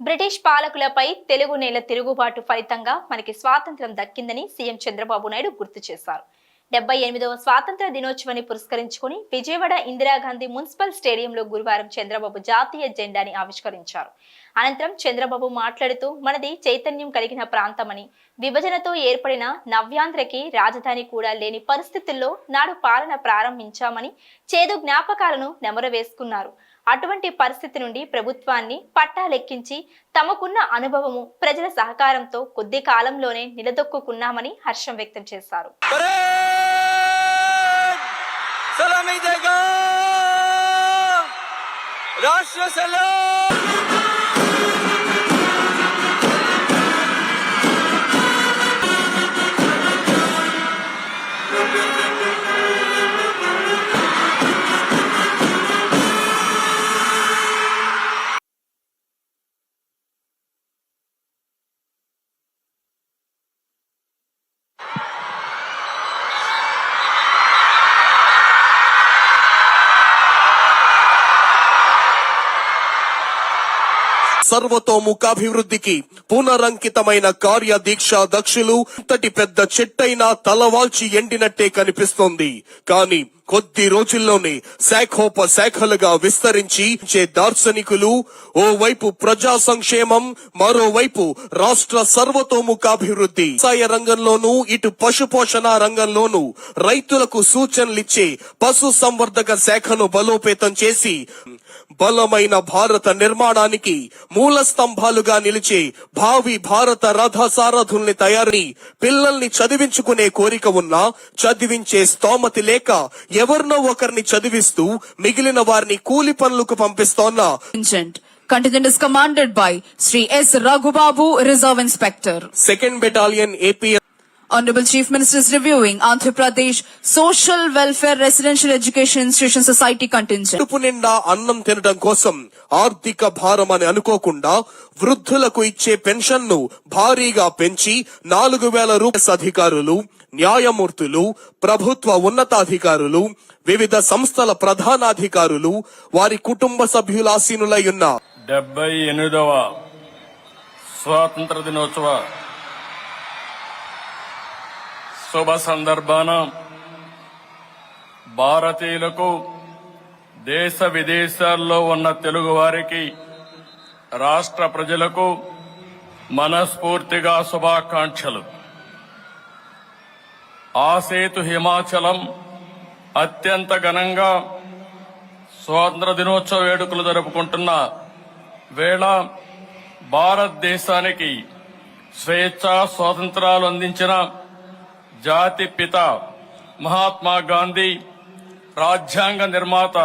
British పాలకులపై Telugu నేల తిరుగుబాటు ఫలితంగా మనకి స్వాతంత్రం దక్కిందని సీఎం చంద్రబాబు నాయుడు గుర్తు చేశారు. డెబ్బై ఎనిమిదవ స్వాతంత్ర దినోత్సవాన్ని పురస్కరించుకుని విజయవాడ ఇందిరాగాంధీ మున్సిపల్ స్టేడియంలో గురువారం చంద్రబాబు జాతీయ జెండాని ఆవిష్కరించారు. అనంతరం చంద్రబాబు మాట్లాడుతూ మనది చైతన్యం కలిగిన ప్రాంతమని విభజనతో ఏర్పడిన నవ్యాంధ్రకి రాజధాని కూడా లేని పరిస్థితుల్లో నాడు పాలన ప్రారంభించామని చేదు జ్ఞాపకాలను నెమరవేసుకున్నారు అటువంటి పరిస్థితి నుండి ప్రభుత్వాన్ని పట్టా లెక్కించి తమకున్న అనుభవము ప్రజల సహకారంతో కొద్ది కాలంలోనే నిలదొక్కున్నామని హర్షం వ్యక్తం చేశారు. రాష్ట్ర సర్వతోముఖాభివృద్ధికి పునరంకితమైన కార్యదీక్ష దక్షులు ఇంతటి పెద్ద చెట్టైనా తలవాల్చి ఎండినట్టే కనిపిస్తోంది. కానీ కొద్ది రోజుల్లోనే శాఖోప శాఖలుగా విస్తరించి చే దార్శనికులు ఓవైపు ప్రజా సంక్షేమం మరోవైపు రాష్ట్ర సర్వతోముఖాభివృద్ధి. వ్యవసాయ రంగంలోనూ ఇటు పశుపోషణ రంగంలోనూ రైతులకు సూచనలిచ్చే పశు సంవర్ధక శాఖను బలోపేతం చేసి బలమైన భారత నిర్మాణానికి మూల స్తంభాలుగా నిలిచే భావి భారత రథ సారథుల్ని తయారీ పిల్లల్ని చదివించుకునే కోరిక ఉన్నా చదివించే స్తోమతి లేక ఎవరినో ఒకరిని చదివిస్తూ మిగిలిన వారిని కూలి పనులకు పంపిస్తోన్న Contingent. Is commanded by Sri S. Raghubabu, Reserve Inspector. Second battalion AP Honorable Chief Minister is reviewing Andhra Pradesh Social Welfare Residential Education Institution Society contingent. కడుపు నిండా అన్నం తినడం కోసం ఆర్థిక భారం అని అనుకోకుండా వృద్ధులకు ఇచ్చే పెన్షన్ను భారీగా పెంచి నాలుగు వేల రూపాయల అధికారులు న్యాయమూర్తులు ప్రభుత్వ ఉన్నతాధికారులు వివిధ సంస్థల ప్రధానాధికారులు వారి కుటుంబ సభ్యుల ఆసీనులై ఉన్న డెబ్బై ఎనిమిదవ స్వాతంత్ర దినోత్సవ శుభ సందర్భాన భారతీయులకు దేశ విదేశాల్లో ఉన్న తెలుగు వారికి రాష్ట్ర ప్రజలకు మనస్ఫూర్తిగా శుభాకాంక్షలు. ఆసేతు హిమాచలం అత్యంత ఘనంగా స్వాతంత్ర దినోత్సవ వేడుకలు జరుపుకుంటున్న వేళ భారతదేశానికి స్వేచ్ఛ స్వాతంత్రాలు అందించిన జాతి పిత మహాత్మా గాంధీ రాజ్యాంగ నిర్మాత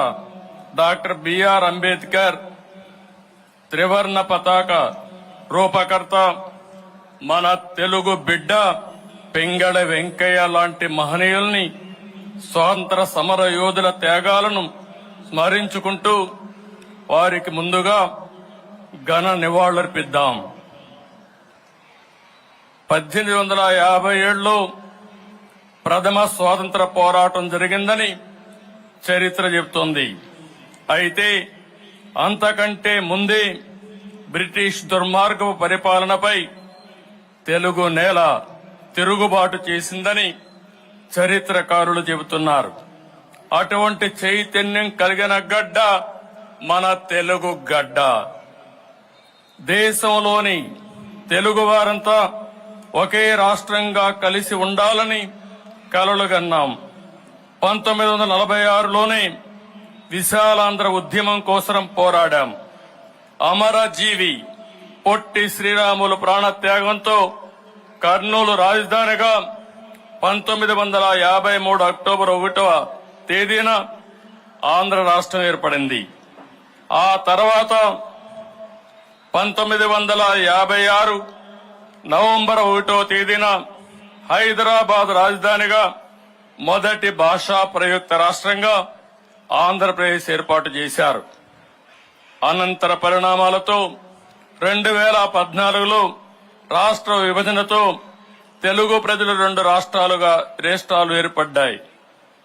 డాక్టర్ బిఆర్ అంబేద్కర్ త్రివర్ణ పతాక రూపకర్త మన తెలుగు బిడ్డ పెంగళ వెంకయ్య లాంటి మహనీయుల్ని స్వాతంత్ర సమర యోధుల త్యాగాలను స్మరించుకుంటూ వారికి ముందుగా ఘన నివాళులర్పిద్దాం. పద్దెనిమిది వందల యాభై ఏడులో ప్రథమ స్వాతంత్ర పోరాటం జరిగిందని చరిత్ర చెబుతోంది. అయితే అంతకంటే ముందే బ్రిటిష్ దుర్మార్గపు పరిపాలనపై తెలుగు నేల తిరుగుబాటు చేసిందని చరిత్రకారులు చెబుతున్నారు. అటువంటి చైతన్యం కలిగిన గడ్డ మన తెలుగు గడ్డ. దేశంలోని తెలుగు వారంతా ఒకే రాష్ట్రంగా కలిసి ఉండాలని కలలుగన్నాం పంతొమ్మిది వందల నలభై ఆరులోనే విశాలాంధ్ర ఉద్యమం కోసం పోరాడాం. అమరజీవి పొట్టి శ్రీరాములు ప్రాణత్యాగంతో కర్నూలు రాజధానిగా పంతొమ్మిది వందల యాభై మూడు అక్టోబర్ ఒకటవ తేదీన ఆంధ్ర రాష్ట్రం ఏర్పడింది. ఆ తర్వాత పంతొమ్మిది వందల యాభై ఆరు నవంబర్ ఒకటో తేదీన హైదరాబాద్ రాజధానిగా మొదటి భాషా ప్రయుక్త రాష్ట్రంగా ఆంధ్రప్రదేశ్ ఏర్పాటు చేశారు. అనంతర పరిణామాలతో రెండు వేల పద్నాలుగులో రాష్ట్ర విభజనతో తెలుగు ప్రజలు రెండు రాష్ట్రాలుగా రాష్ట్రాలు ఏర్పడ్డాయి.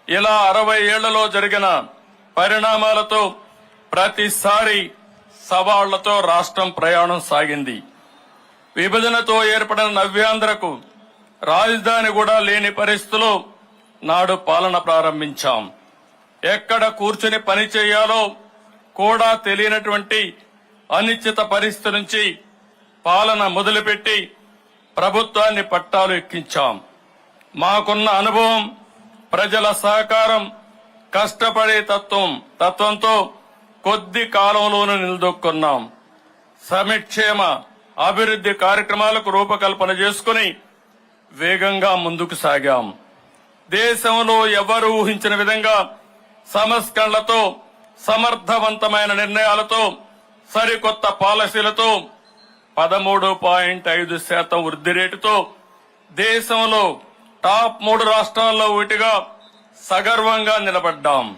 ఇలా అరవై ఏళ్ళలో జరిగిన పరిణామాలతో ప్రతిసారి సవాళ్ళతో రాష్ట్రం ప్రయాణం సాగింది. విభజనతో ఏర్పడిన నవ్యాంధ్రకు రాజధాని కూడా లేని పరిస్థితులు నాడు పాలన ప్రారంభించాం. ఎక్కడ కూర్చుని పని చేయాలో కూడా తెలియనటువంటి అనిశ్చిత పరిస్థితి నుంచి పాలన మొదలుపెట్టి ప్రభుత్వాన్ని పట్టాలు ఎక్కించాం. మాకున్న అనుభవం ప్రజల సహకారం కష్టపడే తత్వం తత్వంతో కొద్ది కాలంలోనూ నిలదొక్కున్నాం. సమక్షేమ అభివృద్ధి కార్యక్రమాలకు రూపకల్పన చేసుకుని వేగంగా ముందుకు సాగాం. దేశంలో ఎవరు ఊహించిన విధంగా సంస్కరణలతో సమర్థవంతమైన నిర్ణయాలతో సరికొత్త పాలసీలతో పదమూడు పాయింట్ ఐదు శాతం వృద్ధి రేటుతో దేశంలో టాప్ మూడు రాష్ట్రాల్లో ఒకటిగా సగర్వంగా నిలబడ్డాం.